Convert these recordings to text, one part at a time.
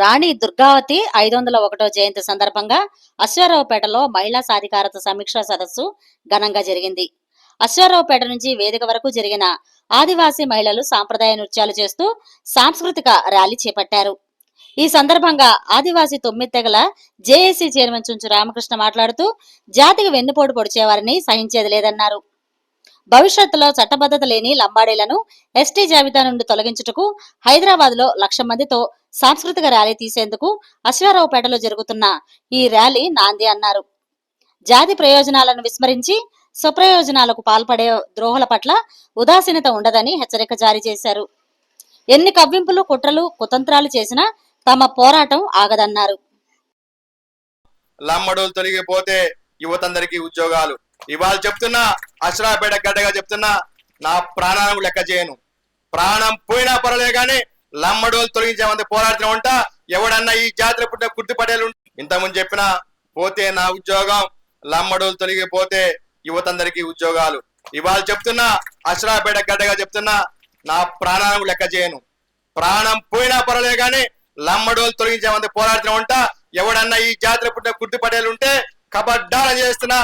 రాణి దుర్గావతి ఐదు వందల ఒకటో జయంతి సందర్భంగా అశ్వారావుపేటలో మహిళా సాధికారత సమీక్షా సదస్సు ఘనంగా జరిగింది. అశ్వారావుపేట నుంచి వేదిక వరకు జరిగిన ఆదివాసీ మహిళలు సాంప్రదాయ నృత్యాలు చేస్తూ సాంస్కృతిక ర్యాలీ చేపట్టారు. ఈ సందర్భంగా ఆదివాసీ తొమ్మిది తెగల జేఏసీ చైర్మన్ చుంచు రామకృష్ణ మాట్లాడుతూ జాతికి వెన్నుపోటు పొడిచేవారిని సహించేది లేదన్నారు. భవిష్యత్తులో చట్టబద్ధత లేని లంబాడీలను ఎస్టీ జాబితా నుండి తొలగించుటకు హైదరాబాద్లో లక్ష మందితో సాంస్కృతిక ర్యాలీ తీసేందుకు అశ్వారావుపేటలో జరుగుతున్న ఈ ర్యాలీ నాంది అన్నారు. జాతి ప్రయోజనాలను విస్మరించి స్వప్రయోజనాలకు పాల్పడే ద్రోహుల పట్ల ఉదాసీనత ఉండదని హెచ్చరిక జారీ చేశారు. ఎన్ని కవ్వింపులు కుట్రలు కుతంత్రాలు చేసినా తమ పోరాటం ఆగదన్నారు. లమ్మడోలు తొలగిపోతే యువతందరికీ ఉద్యోగాలు. ఇవాళ చెప్తున్నా అశ్రాపేట గడ్డగా చెప్తున్నా నా ప్రాణాలను లెక్క చేయను. ప్రాణం పోయినా పర్లే కానీ లమ్మడోలు తొలగించామంటే పోరాడుతూ ఉంటా. ఎవడన్నా ఈ జాతర పుట్టిన గుర్తుపడేలు ఇంతకుముందు చెప్పిన పోతే నా ఉద్యోగం లమ్మడోలు తొలగిపోతే యువతందరికీ ఉద్యోగాలు. ఇవాళ చెప్తున్నా అశ్రాపేట గడ్డగా చెప్తున్నా నా ప్రాణాలను లెక్క చేయను. ప్రాణం పోయినా పర్లే కానీ లమ్మడోలు తొలగించామంటే పోరాడుతూ ఉంటా. ఎవడన్నా ఈ జాతర పుట్టిన గుర్తుపడేలు ఉంటే కబడ్డాల చేస్తున్న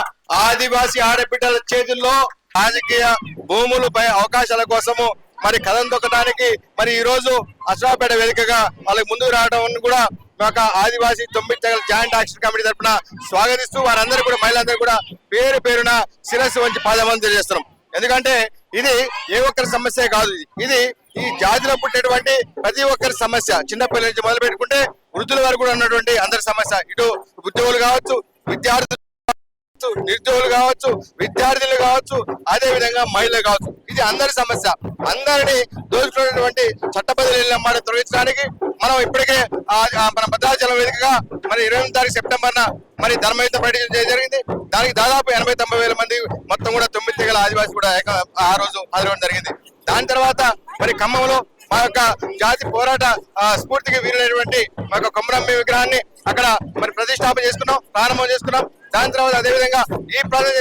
ఆదివాసీ ఆడబిడ్డల చేతుల్లో రాజకీయ భూములపై అవకాశాల కోసము మరి కథం దొక్కడానికి మరి ఈ రోజు అశ్వాపేట వేదికగా వాళ్ళకి ముందుకు రావడం కూడా ఒక ఆదివాసీ తొమ్మిది తెగల జాయింట్ యాక్షన్ కమిటీ తరఫున స్వాగతిస్తూ వారందరూ కూడా మహిళలందరూ కూడా పేరు పేరున శిరస్సు వంచి పాదమని తెలియజేస్తున్నాం. ఎందుకంటే ఇది ఏ ఒక్కరి సమస్య కాదు ఇది. ఇది ఈ జాతిలో పుట్టేటువంటి ప్రతి ఒక్కరి సమస్య. చిన్నపిల్లల నుంచి మొదలు పెట్టుకుంటే వృద్ధుల వరకు కూడా ఉన్నటువంటి అందరి సమస్య. ఇటు ఉద్యోగులు కావచ్చు విద్యార్థులు కావచ్చు, నిరుద్యోగులు కావచ్చు విద్యార్థులు కావచ్చు అదే విధంగా మహిళలు కావచ్చు. ఇది అందరి సమస్య. అందరినీ దోచుకున్నటువంటి చట్టబద్ధ మాట తొలగించడానికి మనం ఇప్పటికే ఆ- మన భద్రాచలం వేదికగా మరి ఇరవై ఎనిమిది తారీఖు సెప్టెంబర్ మరి ధర్మయుద్ధ పర్యటన జరిగింది. దానికి దాదాపు ఎనభై తొంభై వేల మంది మొత్తం కూడా తొమ్మిది తెగల ఆదివాసి కూడా ఆ రోజు హాజరవడం జరిగింది. దాని తర్వాత మరి ఖమ్మంలో మా యొక్క జాతి పోరాట ఆ, స్ఫూర్తికి వీరైనటువంటి మా యొక్క కొమరమ్మ విగ్రహాన్ని అక్కడ మరి ప్రతిష్టాపన చేసుకున్నాం ప్రారంభం చేసుకున్నాం. దాని తర్వాత అదే విధంగా ఈ ప్రాంతం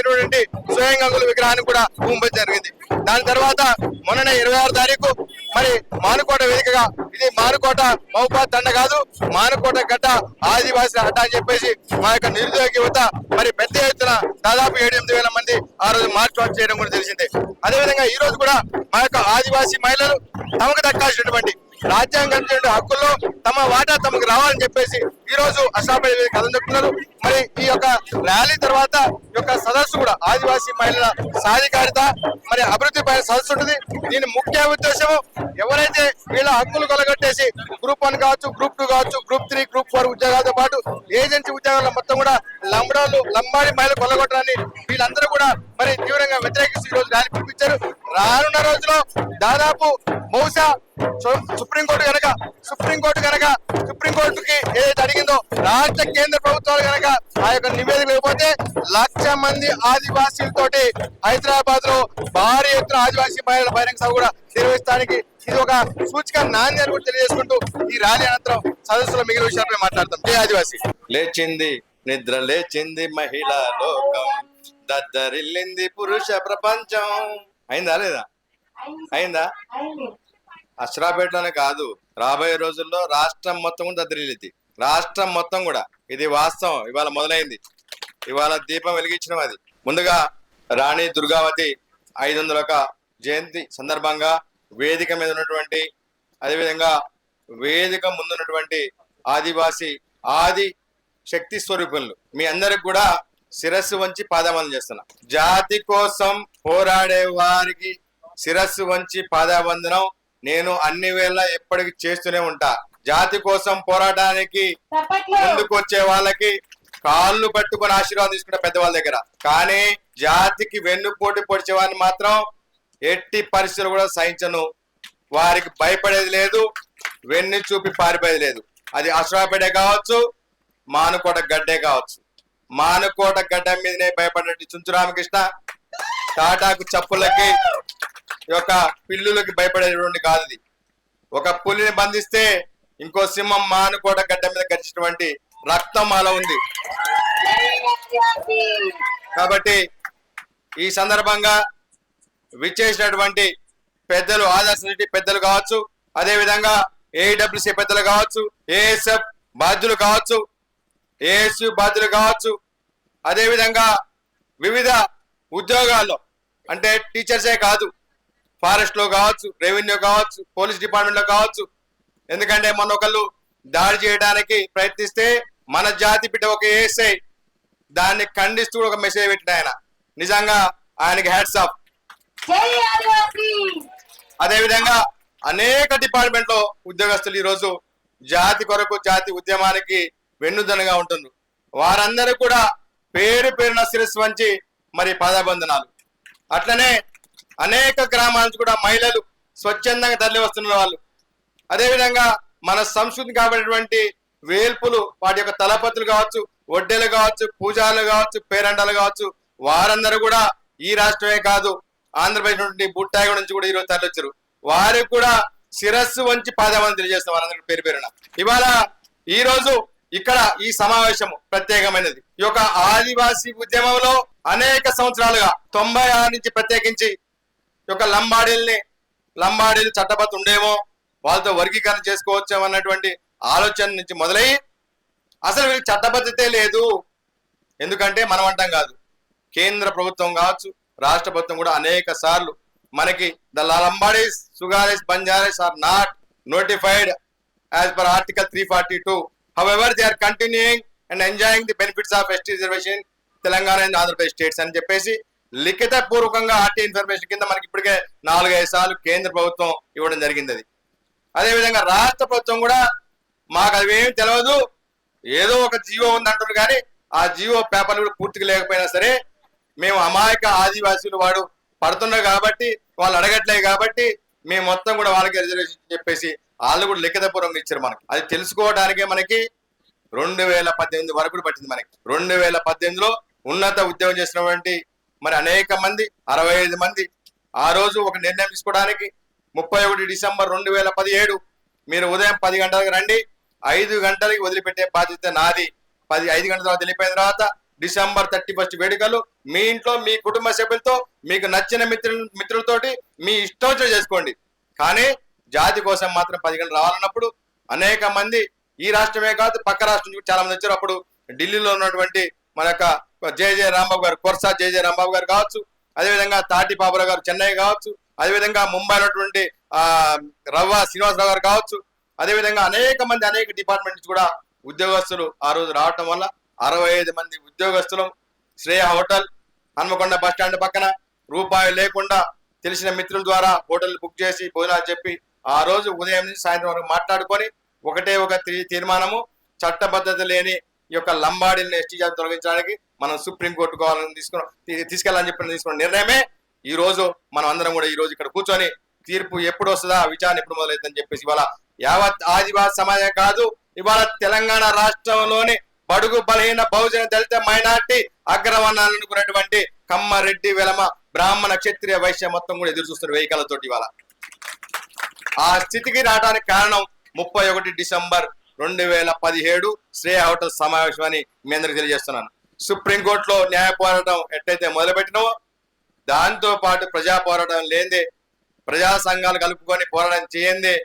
స్వయం గంగుల విగ్రహాన్ని కూడా భూమిపై జరిగింది. దాని తర్వాత మొన్ననే ఇరవై ఆరు తారీఖు మరి మానుకోట వేదికగా ఇది మానుకోట మౌపా దండ కాదు మానుకోట గడ్డ ఆదివాసి అడ్డ అని చెప్పేసి మా యొక్క నిరుద్యోగ యువత మరి పెద్ద ఎత్తున దాదాపు ఏడు ఎనిమిది వేల మంది ఆ రోజు మార్చ్ అవుట్ చేయడం కూడా తెలిసిందే. అదేవిధంగా ఈ రోజు కూడా మా యొక్క ఆదివాసీ మహిళలు తమకు దక్కాల్సినటువంటి రాజ్యాంగం హక్కుల్లో తమ వాటా తమకు రావాలని చెప్పేసి ఈ రోజు అసాపేట కథం చెప్తున్నారు. మరి ఈ యొక్క ర్యాలీ తర్వాత ఈ యొక్క సదస్సు కూడా ఆదివాసీ మహిళల సాధికారిత మరి అభివృద్ధి పైన సదస్సు ఉంటుంది. దీని ముఖ్య ఉద్దేశం ఎవరైతే వీళ్ళ హక్కులు కొలగొట్టేసి గ్రూప్ వన్ కావచ్చు గ్రూప్ టూ కావచ్చు గ్రూప్ త్రీ గ్రూప్ ఫోర్ ఉద్యోగాలతో పాటు ఏజెన్సీ ఉద్యోగాల మొత్తం కూడా లంబడాలు లంబాడి మహిళలు కొలగొట్టడాన్ని వీళ్ళందరూ కూడా మరి తీవ్రంగా వ్యతిరేకిస్తూ ఈ రోజు ర్యాలీ పిలిపించారు. రానున్న రోజుల్లో దాదాపు బహుశా సుప్రీంకోర్టు కనుక సుప్రీంకోర్టు కనుక సుప్రీంకోర్టుకి ఏదైతే అడిగిందో రాష్ట్ర కేంద్ర ప్రభుత్వాలు కనుక ఆ యొక్క నివేదిక లేకపోతే లక్ష మంది ఆదివాసీలతోటి హైదరాబాద్లో భారీ ఎత్తున ఆదివాసీ మహిళల బహిరంగ సభ కూడా నిర్వహిస్తానికి ఇది ఒక సూచిక నాంది అని కూడా తెలియజేసుకుంటూ ఈ ర్యాలీ అనంతరం సదస్సులో మిగిలిన విషయాలపై మాట్లాడతాం. జై ఆదివాసీ. లేచింది నిద్ర లేచింది మహిళా లోకం. దద్దరిల్లింది పురుష ప్రపంచం. అయిందా లేదా? అయిందా? అశ్రాపేటలోనే కాదు. రాబోయే రోజుల్లో రాష్ట్రం మొత్తం కూడా దద్దరిల్లింది రాష్ట్రం మొత్తం కూడా. ఇది వాస్తవం. ఇవాళ మొదలైంది. ఇవాళ దీపం వెలిగించడం అది. ముందుగా రాణి దుర్గావతి ఐదు వందల ఒక జయంతి సందర్భంగా వేదిక మీద ఉన్నటువంటి అదేవిధంగా వేదిక ముందున్నటువంటి ఆదివాసి ఆది శక్తి స్వరూపులు. మీ అందరికి కూడా శిరస్సు వంచి పాదవందనం చేస్తున్నా. జాతి కోసం పోరాడే వారికి శిరస్సు వంచి పాదవందనం నేను అన్ని వేళ ఎప్పటికి చేస్తూనే ఉంటా. జాతి కోసం పోరాటానికి ముందుకు వచ్చే వాళ్ళకి కాళ్ళు పట్టుకొని ఆశీర్వాదం తీసుకుంటే పెద్దవాళ్ళ దగ్గర. కానీ జాతికి వెన్నుపోటు పొడిచే వారిని మాత్రం ఎట్టి పరిస్థితులు కూడా సహించను. వారికి భయపడేది లేదు వెన్ను చూపి పారిపోయేది లేదు. అది అశ్వాపేటే కావచ్చు మానుకోట గడ్డే కావచ్చు. మానుకోట గడ్డ మీదనే భయపడ్డట్టు చుంచు రామకృష్ణ. టాటాకు చప్పులకి యొక్క పిల్లులకి భయపడేటువంటి కాదు ఇది. ఒక పులిని బంధిస్తే ఇంకో సింహం మానుకోట గడ్డ మీద గడిచినటువంటి రక్తం అలా ఉంది. కాబట్టి ఈ సందర్భంగా విచ్చేసినటువంటి పెద్దలు ఆదర్శ రెడ్డి పెద్దలు కావచ్చు అదే విధంగా ఏడబ్ల్యూసీ పెద్దలు కావచ్చు ఏఎస్ఎఫ్ బాధ్యులు కావచ్చు ఏఎస్యు బాధ్యులు కావచ్చు. అదేవిధంగా వివిధ ఉద్యోగాల్లో అంటే టీచర్సే కాదు ఫారెస్ట్లో కావచ్చు రెవెన్యూ కావచ్చు పోలీస్ డిపార్ట్మెంట్లో కావచ్చు. ఎందుకంటే మొన్న ఒకళ్ళు దాడి చేయడానికి ప్రయత్నిస్తే మన జాతి బిడ్డ ఒక ఏఎస్ఐ దాన్ని ఖండిస్తూ ఒక మెసేజ్ పెట్టిన ఆయన. నిజంగా ఆయనకి హ్యాట్స్ ఆఫ్. అదేవిధంగా అనేక డిపార్ట్మెంట్లో ఉద్యోగస్తులు ఈ రోజు జాతి కొరకు జాతి ఉద్యమానికి వెన్నుదనగా ఉంటుంది. వారందరూ కూడా పేరు పేరున శిరస్సు వంచి మరి పాదాబంధనాలు. అట్లనే అనేక గ్రామాల నుంచి కూడా మహిళలు స్వచ్ఛందంగా తరలి వస్తున్న వాళ్ళు. అదేవిధంగా మన సంస్కృతి కాబట్టినటువంటి వేల్పులు వాటి యొక్క తలపతులు కావచ్చు వడ్డెలు కావచ్చు పూజాలు కావచ్చు పేరండాలు కావచ్చు వారందరూ కూడా ఈ రాష్ట్రమే కాదు ఆంధ్రప్రదేశ్ నుండి బుట్టాయి నుంచి కూడా ఈరోజు తరలి వచ్చారు వారికి కూడా శిరస్సు వంచి పాదమని తెలియజేస్తాం వారందరికీ పేరు పేరున. ఇవాళ ఈ రోజు ఇక్కడ ఈ సమావేశం ప్రత్యేకమైనది. ఈ యొక్క ఆదివాసీ ఉద్యమంలో అనేక సంవత్సరాలుగా తొంభై ఆరు నుంచి ప్రత్యేకించి యొక్క లంబాడీల్ని లంబాడీలు చట్టబద్ధ ఉండేమో వాళ్ళతో వర్గీకరణ చేసుకోవచ్చు అన్నటువంటి ఆలోచన నుంచి మొదలై అసలు వీళ్ళకి చట్టబద్ధతే లేదు. ఎందుకంటే మనం అంటాం కాదు. కేంద్ర ప్రభుత్వం కావచ్చు రాష్ట్ర ప్రభుత్వం కూడా అనేక సార్లు మనకి the Lambadis Sugaris Banjaris are not notified as per article three forty two. However they are continuing and enjoying the benefits of ST reservation Telangana and Andhra Pradesh states అని చెప్పేసి లిఖిత పూర్వకంగా ఆర్టీ ఇన్ఫర్మేషన్ కింద మనకి ఇప్పటికే నాలుగైదు సార్లు కేంద్ర ప్రభుత్వం ఇవ్వడం జరిగింది అది అదేవిధంగా రాష్ట్ర ప్రభుత్వం కూడా మాకు అవేమి తెలియదు ఏదో ఒక జీవో ఉంది అంటున్నారు కానీ ఆ జీవో పేపర్లు కూడా పూర్తిగా లేకపోయినా సరే మేము అమాయక ఆదివాసీలు వాడు పడుతున్నారు కాబట్టి వాళ్ళు అడగట్లేదు కాబట్టి మేము మొత్తం కూడా వాళ్ళకి రిజర్వేషన్ చెప్పేసి వాళ్ళు కూడా లిఖితపూర్వంగా ఇచ్చారు మనకి. అది తెలుసుకోవడానికే మనకి రెండు వేల పద్దెనిమిది వరకు పట్టింది మనకి. రెండు వేల పద్దెనిమిదిలో ఉన్నత ఉద్యోగం చేసినటువంటి మరి అనేక మంది అరవై ఐదు మంది ఆ రోజు ఒక నిర్ణయం తీసుకోవడానికి ముప్పై ఒకటి డిసెంబర్ రెండు వేల పదిహేడు మీరు ఉదయం పది గంటలకు రండి ఐదు గంటలకి వదిలిపెట్టే బాధ్యత నాది. పది ఐదు గంటల తర్వాత వెళ్ళిపోయిన తర్వాత డిసెంబర్ థర్టీ ఫస్ట్ వేడుకలు మీ ఇంట్లో మీ కుటుంబ సభ్యులతో మీకు నచ్చిన మిత్రుల మిత్రులతోటి మీ ఇష్టం చేసుకోండి. కానీ జాతి కోసం మాత్రం పది గంటలు రావాలన్నప్పుడు అనేక మంది ఈ రాష్ట్రమే కాదు పక్క రాష్ట్రం నుంచి చాలా మంది వచ్చారు. అప్పుడు ఢిల్లీలో ఉన్నటువంటి మన యొక్క జే రాంబాబు గారు కొర్సా జే రాంబాబు గారు కావచ్చు అదేవిధంగా తాటి బాబురావు గారు చెన్నై కావచ్చు అదేవిధంగా ముంబై ఉన్నటువంటి ఆ రవ్వ శ్రీనివాసరావు గారు కావచ్చు అదేవిధంగా అనేక మంది అనేక డిపార్ట్మెంట్స్ కూడా ఉద్యోగస్తులు ఆ రోజు రావటం వల్ల అరవై ఐదు మంది ఉద్యోగస్తులు Shreya hotel Hanamkonda bus stand పక్కన రూపాయి లేకుండా తెలిసిన మిత్రుల ద్వారా హోటల్ బుక్ చేసి భోజనాలు చెప్పి ఆ రోజు ఉదయం నుంచి సాయంత్రం వరకు మాట్లాడుకొని ఒకటే ఒక తీర్మానము చట్టబద్ధత లేని ఈ యొక్క లంబాడీలను ఎస్టీ జాతి తొలగించడానికి మనం సుప్రీం కోర్టు కావాలని తీసుకున్న. తీసుకెళ్ళాలని చెప్పిన తీసుకున్న. నిర్ణయమే ఈ రోజు మనం అందరం కూడా ఈ రోజు ఇక్కడ కూర్చొని తీర్పు ఎప్పుడు వస్తుందా విచారణ ఎప్పుడు మొదలవుతుందని చెప్పేసి ఇవాళ యావత్ ఆదివాసి సమాజం కాదు ఇవాళ తెలంగాణ రాష్ట్రంలోని బడుగు బలహీన బహుజన దళిత మైనార్టీ అగ్రవర్ణాలను అనుకున్నటువంటి కమ్మ రెడ్డి వెలమ బ్రాహ్మణ క్షత్రియ వైశ్య మొత్తం కూడా ఎదురు చూస్తున్న వెహికలతోటి ఇవాళ. ఆ స్థితికి రావడానికి కారణం ముప్పై ఒకటి డిసెంబర్ రెండు వేల పదిహేడు శ్రేయ హోటల్ సమావేశం అని మీ అందరికి తెలియజేస్తున్నాను. సుప్రీంకోర్టులో న్యాయ పోరాటం ఎట్టయితే మొదలుపెట్టినవో దాంతో పాటు ప్రజా పోరాటం లేదే ప్రజా సంఘాలు కలుపుకొని పోరాటం చేయందే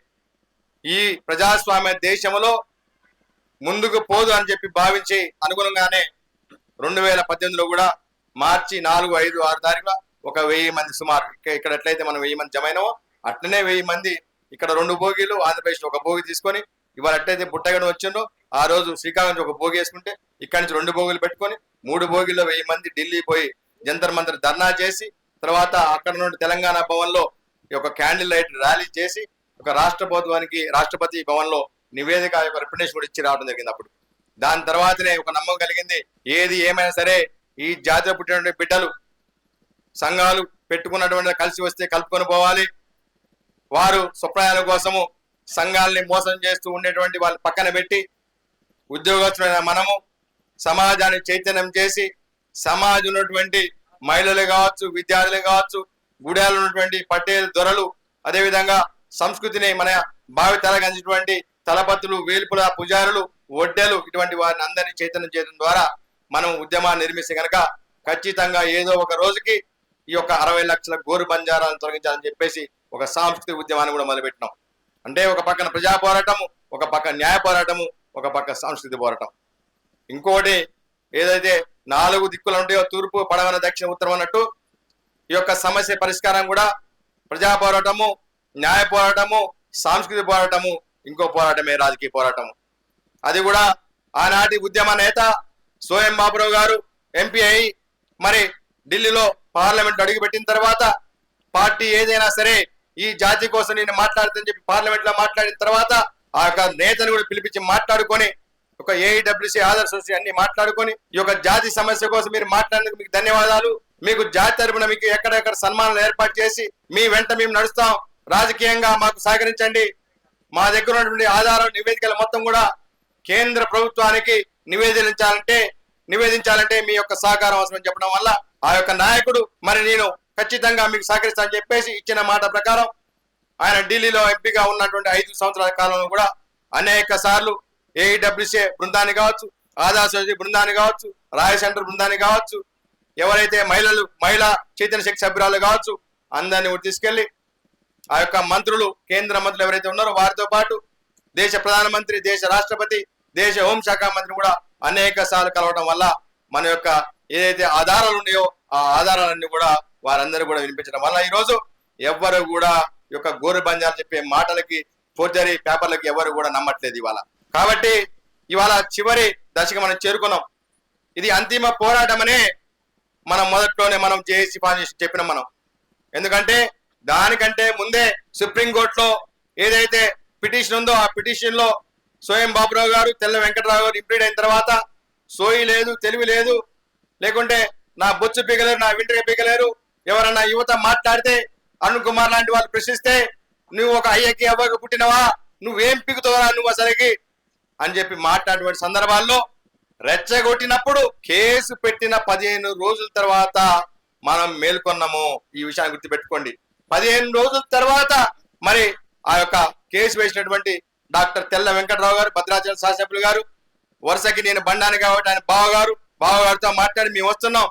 ఈ ప్రజాస్వామ్య దేశంలో ముందుకు పోదు అని చెప్పి భావించి అనుగుణంగానే రెండు వేల పద్దెనిమిదిలో కూడా మార్చి నాలుగు ఐదు ఆరు తారీఖున ఒక వెయ్యి మంది సుమారు ఇక్కడ ఎట్లయితే మనం వెయ్యి మంది జమైనమో అట్లనే వెయ్యి మంది ఇక్కడ రెండు భోగిలు ఆంధ్రప్రదేశ్ ఒక భోగి తీసుకొని ఇవాళ ఎట్లయితే బుట్టగడ వచ్చిందో ఆ రోజు శ్రీకాకుళం నుంచి ఒక భోగి వేసుకుంటే ఇక్కడి నుంచి రెండు భోగులు పెట్టుకొని మూడు భోగిల్లో వెయ్యి మంది ఢిల్లీ పోయి జంతర్ మంతర్ ధర్నా చేసి తర్వాత అక్కడ నుండి తెలంగాణ భవన్లో ఈ యొక్క క్యాండిల్ లైట్ ర్యాలీ చేసి ఒక రాష్ట్ర ప్రభుత్వానికి రాష్ట్రపతి భవన్లో నివేదిక యొక్క రిప్రజెంటేషన్ కూడా ఇచ్చి రావడం జరిగింది అప్పుడు. దాని తర్వాతనే ఒక నమ్మకం కలిగింది. ఏది ఏమైనా సరే ఈ జాతిలో పుట్టినటువంటి బిడ్డలు సంఘాలు పెట్టుకున్నటువంటి కలిసి వస్తే కలుపుకొని పోవాలి. వారు స్వప్రయాల కోసము సంఘాలని మోసం చేస్తూ ఉండేటువంటి వాళ్ళు పక్కన పెట్టి ఉద్యోగస్తులైన మనము సమాజాన్ని చైతన్యం చేసి సమాజం ఉన్నటువంటి మహిళలు కావచ్చు విద్యార్థులు కావచ్చు గుడాలు ఉన్నటువంటి పటేల్ దొరలు అదేవిధంగా సంస్కృతిని మన భావి తరగంచినటువంటి తలపతులు వేలుపుల పుజారులు ఒడ్డెలు ఇటువంటి వారిని అందరినీ చైతన్యం చేయడం ద్వారా మనం ఉద్యమాన్ని నిర్మిస్తే కనుక ఖచ్చితంగా ఏదో ఒక రోజుకి ఈ యొక్క అరవై లక్షల గోరు బంజారాలను తొలగించాలని చెప్పేసి ఒక సాంస్కృతిక ఉద్యమాన్ని కూడా మొదలుపెట్టినాం. అంటే ఒక పక్కన ప్రజా పోరాటము ఒక పక్క న్యాయ పోరాటము ఒక పక్క సాంస్కృతిక పోరాటం. ఇంకోటి ఏదైతే నాలుగు దిక్కులు ఉంటాయో తూర్పు పడవన దక్షిణ ఉత్తరం అన్నట్టు ఈ యొక్క సమస్య పరిష్కారం కూడా ప్రజా పోరాటము న్యాయ పోరాటము సాంస్కృతిక పోరాటము ఇంకో పోరాటమే రాజకీయ పోరాటము. అది కూడా ఆనాటి ఉద్యమ నేత సోయం బాబురావు గారు ఎంపీ అయి మరి ఢిల్లీలో పార్లమెంట్ అడుగుపెట్టిన తర్వాత పార్టీ ఏదైనా సరే ఈ జాతి కోసం నేను మాట్లాడుతుందని చెప్పి పార్లమెంట్లో మాట్లాడిన తర్వాత ఆ యొక్క నేతను కూడా పిలిపించి మాట్లాడుకొని ఒక ఏఐడబ్ల్యూసీ ఆదర్శి సొసైటీ అన్ని మాట్లాడుకొని ఈ యొక్క జాతి సమస్య కోసం మీరు మాట్లాడినందుకు మీకు ధన్యవాదాలు. మీకు జాతి తరపున మీకు ఎక్కడెక్కడ సన్మానాలు ఏర్పాటు చేసి మీ వెంట మేము నడుస్తాం. రాజకీయంగా మాకు సహకరించండి. మా దగ్గర ఉన్నటువంటి ఆధారం నివేదికలు మొత్తం కూడా కేంద్ర ప్రభుత్వానికి నివేదించాలంటే నివేదించాలంటే మీ యొక్క సహకారం అవసరం చెప్పడం వల్ల ఆ యొక్క నాయకుడు మరి నేను ఖచ్చితంగా మీకు సహకరిస్తానని చెప్పేసి ఇచ్చిన మాట ప్రకారం ఆయన ఢిల్లీలో ఎంపీగా ఉన్నటువంటి ఐదు సంవత్సరాల కాలంలో కూడా అనేక సార్లు ఏఈడబ్ల్యూసీ బృందాన్ని కావచ్చు ఆధార్ సొసైటీ బృందాన్ని కావచ్చు రాయ సెంటర్ బృందాన్ని కావచ్చు ఎవరైతే మహిళలు మహిళా చైతన్య శక్తి సభ్యురాలు కావచ్చు అందరినీ కూడా తీసుకెళ్ళి ఆ యొక్క మంత్రులు కేంద్ర మంత్రులు ఎవరైతే ఉన్నారో వారితో పాటు దేశ ప్రధానమంత్రి దేశ రాష్ట్రపతి దేశ హోంశాఖ మంత్రి కూడా అనేక సార్లు కలవడం వల్ల మన యొక్క ఏదైతే ఆధారాలు ఉన్నాయో ఆ ఆధారాలన్నీ కూడా వారందరూ కూడా వినిపించడం వల్ల ఈ రోజు ఎవ్వరు కూడా యొక్క గోరు బంజాలు చెప్పే మాటలకి ఫోర్జరీ పేపర్లకి ఎవరు కూడా నమ్మట్లేదు ఇవాళ. కాబట్టి ఇవాళ చివరి దశకి మనం చేరుకున్నాం. ఇది అంతిమ పోరాటం అనే మనం మొదట్లోనే మనం జేఏసీ ఫౌండేషన్ చెప్పినాం మనం. ఎందుకంటే దానికంటే ముందే సుప్రీంకోర్టులో ఏదైతే పిటిషన్ ఉందో ఆ పిటిషన్లో సోయం బాబురావు గారు తెల్ల వెంకటరావు గారు ఇంప్లీడ్ అయిన తర్వాత సోయి లేదు తెలివి లేదు. లేకుంటే నా బొచ్చు పీకలేరు నా వింటగా పీకలేరు. ఎవరన్నా యువత మాట్లాడితే అరుణ్ కుమార్ లాంటి వాళ్ళు ప్రశ్నిస్తే నువ్వు ఒక అయ్యకి అవ్వకు పుట్టినవా? నువ్వేం పీకుతావరా నువ్వు అసలుకి? అని చెప్పి మాట్లాడిన సందర్భాల్లో రెచ్చగొట్టినప్పుడు కేసు పెట్టిన పదిహేను రోజుల తర్వాత మనం మేల్కొన్నాము. ఈ విషయాన్ని గుర్తుపెట్టుకోండి. పదిహేను రోజుల తర్వాత మరి ఆ యొక్క కేసు వేసినటువంటి డాక్టర్ తెల్ల వెంకటరావు గారు భద్రాచలం శాసనసభ్యులు గారు వరుసకి నేను బండాను కాబట్టి ఆయన బావగారు బావగారితో మాట్లాడి మేము వస్తున్నాం.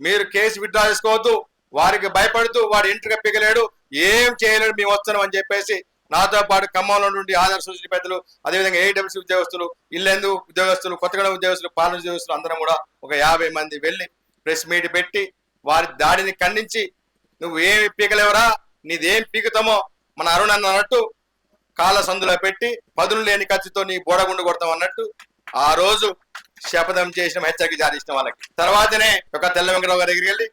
మీరు కేసు విత్డ్రా చేసుకోవద్దు వారికి భయపడుతూ వాడు ఇంటికి పిగలేడు ఏం చేయలేడు మేము వస్తున్నాం అని చెప్పేసి నాతో పాటు ఖమ్మంలో నుండి ఆధార సూచన పెద్దలు అదేవిధంగా ఏడబ్ల్యూసీ ఉద్యోగస్తులు ఇల్లెందు ఉద్యోగస్తులు కొత్తగడ ఉద్యోగస్తులు పాలన ఉద్యోగస్తులు అందరం కూడా ఒక యాభై మంది వెళ్ళి ప్రెస్ మీట్ పెట్టి వారి దాడిని ఖండించి నువ్వు ఏమి పీకలేవరా? నీదేం పీకుతామో? మన అరుణ్ అన్నట్టు కాళ్ళ సందులో పెట్టి పదులు లేని ఖర్చుతో నీ బోడగుండు కొడతాం అన్నట్టు ఆ రోజు శపథం చేసిన హెచ్చరిక జారీ ఇచ్చిన వాళ్ళకి. తర్వాతనే ఒక తెల్ల వెంకటరావు గారి దగ్గరికి వెళ్ళి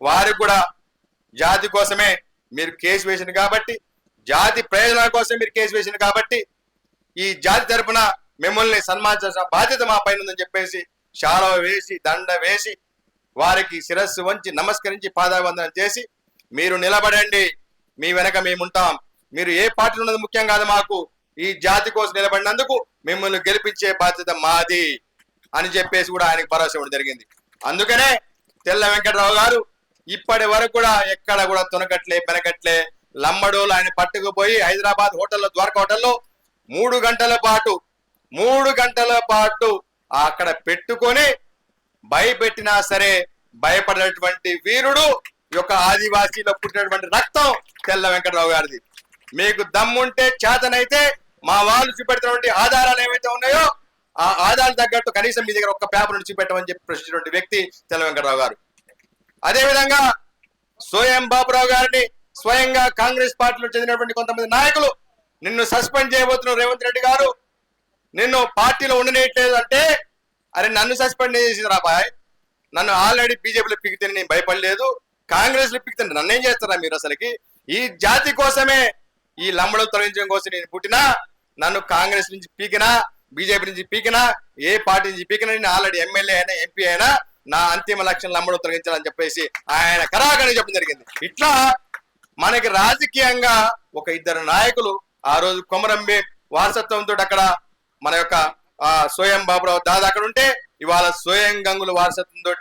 వారికి కూడా జాతి కోసమే మీరు కేసు వేసింది కాబట్టి జాతి ప్రయోజనాల కోసం మీరు కేసు వేసింది కాబట్టి ఈ జాతి తరపున మిమ్మల్ని సన్మానించాల్సిన బాధ్యత మా పైన ఉందని చెప్పేసి శాలవ వేసి దండ వేసి వారికి శిరస్సు వంచి నమస్కరించి పాదావందనం చేసి మీరు నిలబడండి మీ వెనక మేముంటాం మీరు ఏ పార్టీలో ఉన్నది ముఖ్యం కాదు మాకు. ఈ జాతి కోసం నిలబడినందుకు మిమ్మల్ని గెలిపించే బాధ్యత మాది అని చెప్పేసి కూడా ఆయనకు భరోసా ఇవ్వడం జరిగింది. అందుకనే తెల్ల వెంకటరావు గారు ఇప్పటి వరకు కూడా ఎక్కడ కూడా తునకట్లే పెనకట్లే లమ్మడోలు ఆయన పట్టుకుపోయి హైదరాబాద్ హోటల్లో ద్వారకా హోటల్లో మూడు గంటల పాటు మూడు గంటల పాటు అక్కడ పెట్టుకొని భయపెట్టినా సరే భయపడినటువంటి వీరుడు ఈ యొక్క ఆదివాసీలో పుట్టినటువంటి రక్తం తెల్ల వెంకటరావు గారిది. మీకు దమ్ముంటే చేతనైతే మా వాళ్ళు చూపెడుతున్నటువంటి ఆధారాలు ఏవైతే ఉన్నాయో ఆ ఆధారాలు తగ్గట్టు కనీసం మీ దగ్గర ఒక్క పేపర్ చూపెట్టమని చెప్పి ప్రశ్నించినటువంటి వ్యక్తి తెల వెంకటరావు గారు. అదే విధంగా సోయం బాబురావు గారిని స్వయంగా కాంగ్రెస్ పార్టీలో చెందినటువంటి కొంతమంది నాయకులు నిన్ను సస్పెండ్ చేయబోతున్నారు రేవంత్ రెడ్డి గారు. నిన్ను పార్టీలో ఉండనేయట్లేదు అంటే అరే నన్ను సస్పెండ్ చేసింది రాబాయ్ నన్ను ఆల్రెడీ బీజేపీలో పిగితే నేను భయపడలేదు. కాంగ్రెస్లో పీకితే నన్ను ఏం చేస్తారా మీరు అసలుకి? ఈ జాతి కోసమే ఈ లంబడలు తొలగించడం కోసం నేను పుట్టినా నన్ను కాంగ్రెస్ నుంచి పీకినా బీజేపీ నుంచి పీకినా ఏ పార్టీ నుంచి పీకినా నేను ఆల్రెడీ ఎమ్మెల్యే అయినా ఎంపీ అయినా నా అంతిమ లక్ష్యం లంబడలు తొలగించాలని చెప్పేసి ఆయన కరాకని చెప్పడం జరిగింది. ఇట్లా మనకి రాజకీయంగా ఒక ఇద్దరు నాయకులు ఆ రోజు కొమరంబే వారసత్వంతో అక్కడ మన యొక్క సోయం బాబురావు దాదా అక్కడ ఉంటే ఇవాళ సోయం గంగుల వారసత్వంతో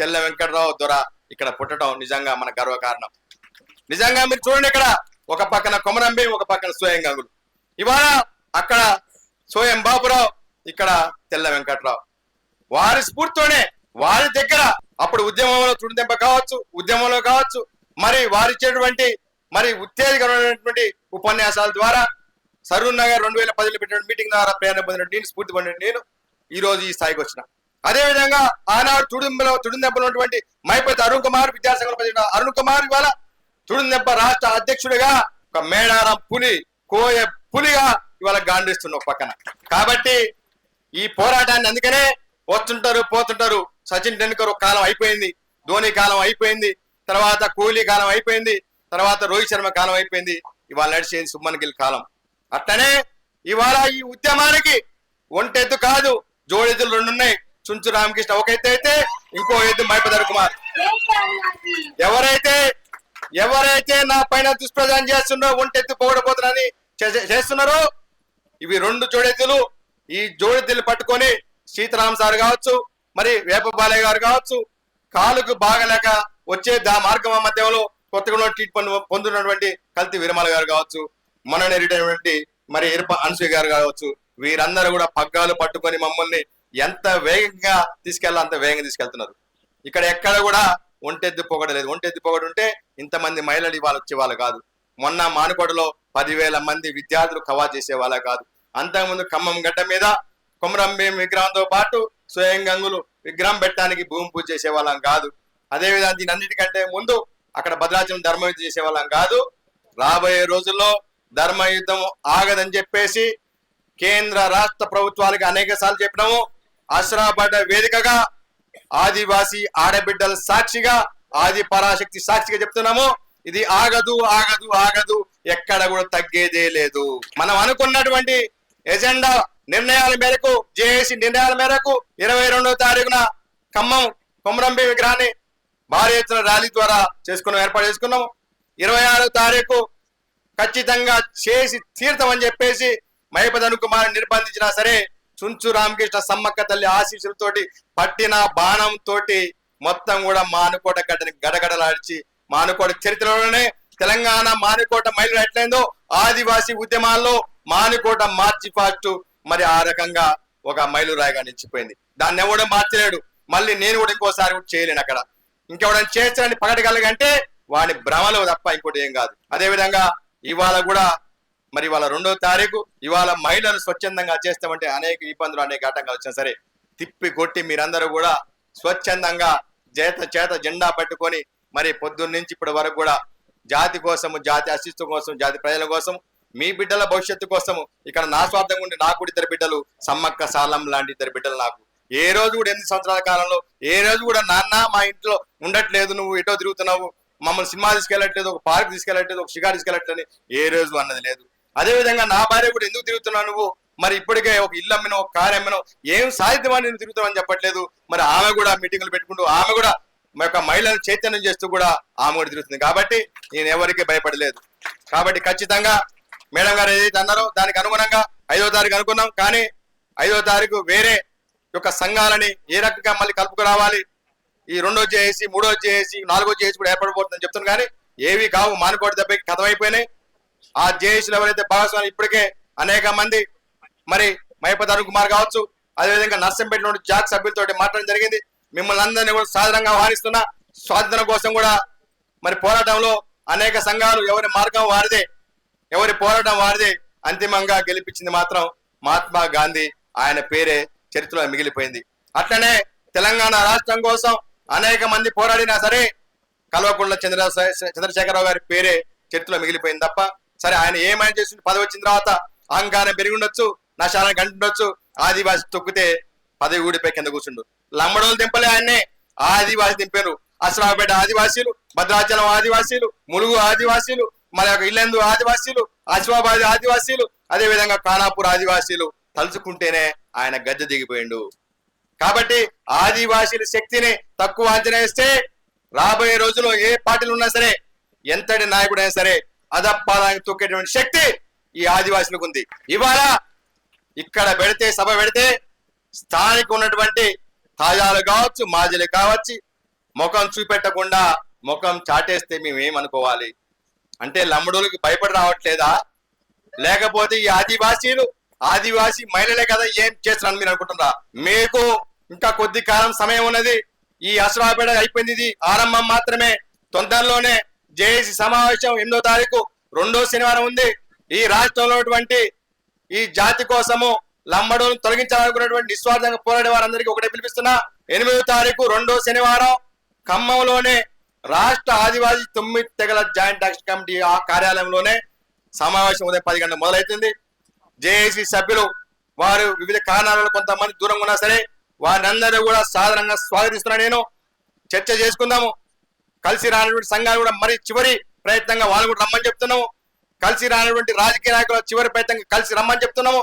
తెల్ల వెంకటరావు దొర ఇక్కడ పుట్టడం నిజంగా మన గర్వకారణం. నిజంగా మీరు చూడండి ఇక్కడ ఒక పక్కన కొమరంబి ఒక పక్కన సోయం గంగులు ఇవాళ అక్కడ సోయం బాబురావు ఇక్కడ తెల్ల వెంకట్రావు. వారి స్ఫూర్తితోనే వారి దగ్గర అప్పుడు ఉద్యమంలో తుడిదెంప కావచ్చు ఉద్యమంలో కావచ్చు మరి వారిచ్చేటువంటి మరి ఉత్తేజకరమైనటువంటి ఉపన్యాసాల ద్వారా సరూర్ నగర్ రెండు వేల పదిలో పెట్టిన మీటింగ్ ద్వారా ప్రేరణ పొందిన నేను స్ఫూర్తి పొందిన నేను ఈ రోజు ఈ స్థాయికి వచ్చిన. అదే విధంగా ఆనాడు తుడుంబలో తుడుందెబ్బలో ఉన్నటువంటి మైపతి అరుణ్ కుమార్ విద్యాసంఘంలో పనిచేసిన అరుణ్ కుమార్ ఇవాళ తుడుందెబ్బ రాష్ట్ర అధ్యక్షుడిగా ఒక మేడారం పులి కోయ పులిగా ఇవాళ గాండిస్తున్న ఒక పక్కన. కాబట్టి ఈ పోరాటాన్ని అందుకనే వస్తుంటారు పోతుంటారు. సచిన్ టెండూల్కర్ ఒక కాలం అయిపోయింది ధోని కాలం అయిపోయింది తర్వాత కోహ్లీ కాలం అయిపోయింది తర్వాత రోహిత్ శర్మ కాలం అయిపోయింది ఇవాళ నడిచేది సుమన్ గిల్ కాలం. అట్లనే ఇవాళ ఈ ఉద్యమానికి ఒంటెద్దు కాదు జోడెద్దులు రెండు ఉన్నాయి. చుంచు రామకృష్ణ ఒక ఎత్తు అయితే ఇంకో ఎద్దు మైపదర్ కుమార్. ఎవరైతే ఎవరైతే నా పైన దుష్ప్రచారం చేస్తున్నారో ఒంటెత్తి పోగడపోతున్నారని చే- చేస్తున్నారో ఇవి రెండు జోడెద్దులు ఈ జోడెద్దులు పట్టుకొని సీతారాం సార్ కావచ్చు మరి వేప బాలయ్య గారు కావచ్చు కాలుకు బాగలేక వచ్చే దా మార్గం మధ్యలో కొత్తగా ట్రీట్ పొందుతున్నటువంటి కల్తీ విరమల గారు కావచ్చు మనని నెరిటటువంటి మరి ఇరప అనసూయ గారు కావచ్చు వీరందరూ కూడా పగ్గాలు పట్టుకొని మమ్మల్ని ఎంత వేగంగా తీసుకెళ్ళాలో అంత వేగంగా తీసుకెళ్తున్నారు. ఇక్కడ ఎక్కడ కూడా ఒంటెద్దు పొగడలేదు ఒంటెద్దు పొగడు ఉంటే ఇంతమంది మహిళలు ఇవాళ వచ్చే వాళ్ళు కాదు. మొన్న మానుకోటలో పదివేల మంది విద్యార్థులు కవా చేసేవాళ్ళ కాదు. అంతకుముందు ఖమ్మం గడ్డ మీద కొమరంభీం విగ్రహంతో పాటు స్వయం గంగులు విగ్రహం పెట్టడానికి భూమి పూజ చేసే వాళ్ళం కాదు. అదేవిధంగా దీని అన్నిటికంటే ముందు అక్కడ భద్రాచలం ధర్మయుద్ధం చేసే వాళ్ళం కాదు. రాబోయే రోజుల్లో ధర్మయుద్ధం ఆగదని చెప్పేసి కేంద్ర రాష్ట్ర ప్రభుత్వాలకు అనేక సార్లు చెప్పినాము. అసరాపడ్డ వేదికగా ఆదివాసి ఆడబిడ్డల సాక్షిగా ఆది పరాశక్తి సాక్షిగా చెప్తున్నాము. ఇది ఆగదు ఆగదు ఆగదు ఎక్కడ కూడా తగ్గేదే లేదు. మనం అనుకున్నటువంటి ఎజెండా నిర్ణయాల మేరకు జేఏసీ నిర్ణయాల మేరకు ఇరవై రెండవ తారీఖున ఖమ్మం కొమరంబి విగ్రహాన్ని భారీ ఎత్తున ర్యాలీ ద్వారా చేసుకున్నాం ఏర్పాటు చేసుకున్నాము ఇరవై ఆరో తారీఖు ఖచ్చితంగా చేసి తీర్థమని చెప్పేసి మహిపదను కుమార్ నిర్బంధించినా సరే చుంచు రామకృష్ణ సమ్మక్క తల్లి ఆశీస్సులతోటి పట్టిన బాణం తోటి మొత్తం కూడా మానుకోట గడ్డని గడగడలాడిచి మానుకోట చరిత్రలోనే తెలంగాణ మానుకోట మైలు ఎట్లయిందో ఆదివాసీ ఉద్యమాల్లో మానుకోట మార్చి ఫాస్ట్. మరి ఆ రకంగా ఒక మైలురాయిగా నిలిచిపోయింది. దాన్ని ఎవడో మార్చలేడు. మళ్ళీ నేను కూడా ఇంకోసారి కూడా చేయలేను అక్కడ. ఇంకెవడని చేస్తాడని పగటగలగంటే వాని భ్రమలు తప్ప ఇంకోటి ఏం కాదు. అదే విధంగా ఇవాళ కూడా మరి ఇవాళ రెండో తారీఖు ఇవాళ మహిళలు స్వచ్ఛందంగా చేస్తామంటే అనేక ఇబ్బందులు అనేక ఆటంకాలు వచ్చినా సరే తిప్పి కొట్టి మీరందరూ కూడా స్వచ్ఛందంగా చేత చేత జెండా పట్టుకొని మరి పొద్దున్న నుంచి ఇప్పటి వరకు కూడా జాతి కోసము జాతి అస్తిత్వం కోసం జాతి ప్రజల కోసం మీ బిడ్డల భవిష్యత్తు కోసము ఇక్కడ నా స్వార్థంగా ఉండి నాకు ఇద్దరు బిడ్డలు సమ్మక్క సాలం లాంటి ఇద్దరు బిడ్డలు నాకు. ఏ రోజు కూడా ఎనిమిది సంవత్సరాల కాలంలో ఏ రోజు కూడా నాన్న మా ఇంట్లో ఉండట్లేదు నువ్వు ఎటో తిరుగుతున్నావు మమ్మల్ని సినిమా తీసుకెళ్ళట్లేదు ఒక పార్క్ తీసుకెళ్ళట్లేదు ఒక షికార్ తీసుకెళ్ళట్లేదు ఏ రోజు అన్నది లేదు. అదే విధంగా నా భార్య కూడా ఎందుకు తిరుగుతున్నావు నువ్వు? మరి ఇప్పటికే ఒక ఇల్లు అమ్మినో ఒక కారు అమ్మినో ఏం సాధిద్యమని నేను తిరుగుతామని చెప్పట్లేదు. మరి ఆమె కూడా మీటింగులు పెట్టుకుంటూ ఆమె కూడా మా యొక్క మహిళలను చైతన్యం చేస్తూ కూడా ఆమె కూడా తిరుగుతుంది. కాబట్టి నేను ఎవరికి భయపడలేదు. కాబట్టి ఖచ్చితంగా మేడం గారు ఏదైతే అన్నారో దానికి అనుగుణంగా ఐదో తారీఖు అనుకున్నాం. కానీ ఐదో తారీఖు వేరే యొక్క సంఘాలని ఏ రకంగా మళ్ళీ కలుపుకురావాలి? ఈ రెండో చేసి మూడో చేసి నాలుగో చేసి కూడా ఏర్పడబోతుందని చెప్తున్నాను. కానీ ఏవి కావు మానుకోటి దెబ్బకి కథమైపోయినాయి. ఆ జేఏసీలు ఎవరైతే భాగస్వామి ఇప్పటికే అనేక మంది మరి మహిపతి అరుణ్ కుమార్ కావచ్చు అదేవిధంగా నర్సంపేట నుండి జాక్ సభ్యులతో మాట్లాడడం జరిగింది. మిమ్మల్ని అందరినీ కూడా సాధారణంగా ఆహ్వానిస్తున్నా స్వాతంత్రం కోసం కూడా మరి పోరాటంలో అనేక సంఘాలు ఎవరి మార్గం వారిదే ఎవరి పోరాటం వారిదే అంతిమంగా గెలిపించింది మాత్రం మహాత్మా గాంధీ. ఆయన పేరే చరిత్రలో మిగిలిపోయింది. అట్లనే తెలంగాణ రాష్ట్రం కోసం అనేక మంది పోరాడినా సరే కల్వకుంట్ల చంద్ర చంద్రశేఖరరావు గారి పేరే చరిత్రలో మిగిలిపోయింది తప్ప సరే ఆయన ఏమైనా చేసి పదవి వచ్చిన తర్వాత అహంకారం పెరిగి ఉండొచ్చు నశాలను కంటుండొచ్చు. ఆదివాసి తొక్కితే పదవి ఊడిపోయి కింద కూర్చుండు. లంబడోలు దింపలే ఆయన్నే. ఆదివాసి దింపారు అసలాపేట ఆదివాసీలు భద్రాచలం ఆదివాసీలు ములుగు ఆదివాసీలు మరి యొక్క ఇల్లెందు ఆదివాసీలు అశ్వాబాద్ ఆదివాసీలు అదే విధంగా ఖానాపూర్ ఆదివాసీలు తలుచుకుంటేనే ఆయన గద్దె దిగిపోయిండు. కాబట్టి ఆదివాసీల శక్తిని తక్కువ అంచనా వేస్తే రాబోయే రోజుల్లో ఏ పార్టీలు ఉన్నా సరే ఎంతటి నాయకుడైనా సరే అదప్పాదానికి తొక్కేటువంటి శక్తి ఈ ఆదివాసులకు ఉంది. ఇవాళ ఇక్కడ పెడితే సభ పెడితే స్థానిక ఉన్నటువంటి తాజాలు కావచ్చు మాజీలు కావచ్చు ముఖం చూపెట్టకుండా ముఖం చాటేస్తే మేమేమనుకోవాలి అంటే లంబడోళ్ళకి భయపడి రావట్లేదా? లేకపోతే ఈ ఆదివాసీలు ఆదివాసీ మహిళలే కదా ఏం చేస్తున్నారని మీరు అనుకుంటున్నారా? మీకు ఇంకా కొద్ది కాలం సమయం ఉన్నది. ఈ అసరాపేట అయిపోయింది ఇది. ఆరంభం మాత్రమే. తొందరలోనే జేఏసీ సమావేశం ఎనిమిదో తారీఖు రెండో శనివారం ఉంది. ఈ రాష్ట్రంలో ఉన్నటువంటి ఈ జాతి కోసము లంబడులను తొలగించాలనుకున్నటువంటి నిస్వార్థంగా పోరాడే వారందరికీ ఒకటే పిలిపిస్తున్నా. ఎనిమిదో తారీఖు రెండో శనివారం ఖమ్మంలోనే రాష్ట్ర ఆదివాసీ తొమ్మిది తెగల జాయింట్ యాక్షన్ కమిటీ ఆ కార్యాలయంలోనే సమావేశం ఉదయం పది గంటల మొదలైతుంది జేఏసీ సభ్యులు వారు వివిధ కారణాలలో కొంతమంది దూరంగా ఉన్నా సరే వారిని అందరూ కూడా సాధారణంగా స్వాగతిస్తున్నా నేను. చర్చ చేసుకుందాము. కలిసి రానటువంటి సంఘాలు కూడా మరి చివరి ప్రయత్నంగా వాళ్ళు కూడా రమ్మని చెప్తున్నాము. కలిసి రానటువంటి రాజకీయ నాయకుల చివరి ప్రయత్నంగా కలిసి రమ్మని చెప్తున్నాము.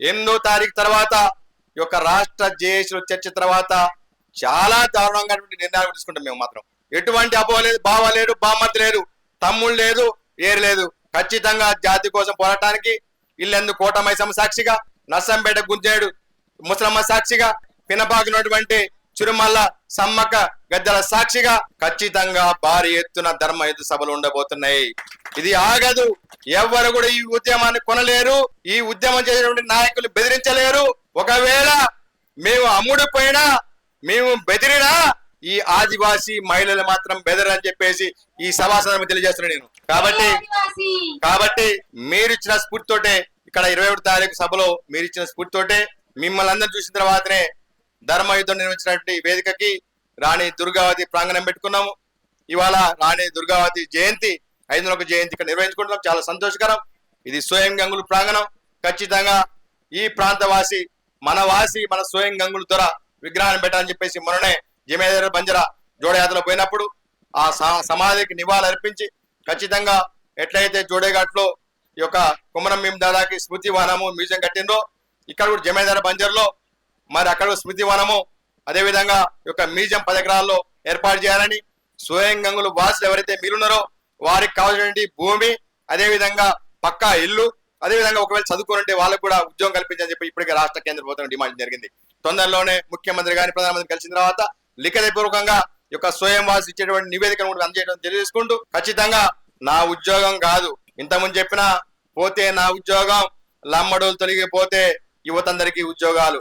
ఎనిమిదో తారీఖు తర్వాత ఈ యొక్క రాష్ట్ర జేఏసీలో చర్చ తర్వాత చాలా దారుణంగా నిర్ణయాలు తీసుకుంటాం మేము మాత్రం. ఎటువంటి అపోహ లేదు బావ లేడు బామ్మతి లేదు తమ్ముడు లేదు ఏరు లేదు. ఖచ్చితంగా జాతి కోసం పోరాటానికి ఇల్లెందు కోటమైసమ్మ సాక్షిగా నర్సంపేట గుంజేడు ముసలమ్మ సాక్షిగా పినపాకినటువంటి చురుమల్ల సమ్మక్క గద్దెల సాక్షిగా ఖచ్చితంగా భారీ ఎత్తున ధర్మ యుద్ధ సభలు ఉండబోతున్నాయి. ఇది ఆగదు. ఎవ్వరు కూడా ఈ ఉద్యమాన్ని కొనలేరు. ఈ ఉద్యమం చేసినటువంటి నాయకులు బెదిరించలేరు. ఒకవేళ మేము అమ్ముడుపోయినా మేము బెదిరినా ఈ ఆదివాసీ మహిళలు మాత్రం బెదరని చెప్పేసి ఈ సభాసదం తెలియజేస్తున్నాను నేను. కాబట్టి కాబట్టి మీరు ఇచ్చిన స్ఫూర్తితోటే ఇక్కడ ఇరవై ఒకటి తారీఖు సభలో మీరు ఇచ్చిన స్ఫూర్తితోటే మిమ్మల్ని అందరూ చూసిన తర్వాతనే ధర్మ యుద్ధం నిర్మించినటువంటి వేదికకి రాణి దుర్గావతి ప్రాంగణం పెట్టుకున్నాము. ఇవాళ రాణి దుర్గావతి జయంతి ఐదు జయంతి ఇక్కడ నిర్వహించుకుంటున్నాం. చాలా సంతోషకరం. ఇది స్వయం గంగులు ప్రాంగణం. ఖచ్చితంగా ఈ ప్రాంతవాసి మన వాసి మన స్వయం గంగుల ద్వారా విగ్రహాన్ని పెట్టాలని చెప్పేసి మొన్ననే జమేదారు బంజరా జోడయాత్రలో పోయినప్పుడు ఆ సమాధికి నివాళులు అర్పించి ఖచ్చితంగా ఎట్లయితే జోడేఘాట్లో ఈ యొక్క కుమరం భీం దాదాకి స్మృతి వాహనము మ్యూజియం కట్టిందో ఇక్కడ కూడా జమేదార బంజర్లో మరి అక్కడ స్మృతి వనము అదేవిధంగా ఈ యొక్క మ్యూజియం పదగ్రహాల్లో ఏర్పాటు చేయాలని స్వయం గంగులు వాసులు ఎవరైతే మీరున్నారో వారికి కావాల్సినటువంటి భూమి అదేవిధంగా పక్కా ఇల్లు అదేవిధంగా ఒకవేళ చదువుకుంటే వాళ్ళకు కూడా ఉద్యోగం కల్పించని చెప్పి ఇప్పటికే రాష్ట్ర కేంద్ర ప్రభుత్వం డిమాండ్ జరిగింది. తొందరలోనే ముఖ్యమంత్రి గారిని ప్రధానమంత్రి కలిసిన తర్వాత లిఖితపూర్వకంగా పూర్వకంగా యొక్క స్వయం వాసి ఇచ్చేటువంటి నివేదికను కూడా అందజేయడం తెలియజేసుకుంటూ ఖచ్చితంగా నా ఉద్యోగం కాదు. ఇంతకుముందు చెప్పిన పోతే నా ఉద్యోగం లమ్మడోలు తొలగిపోతే యువతందరికీ ఉద్యోగాలు.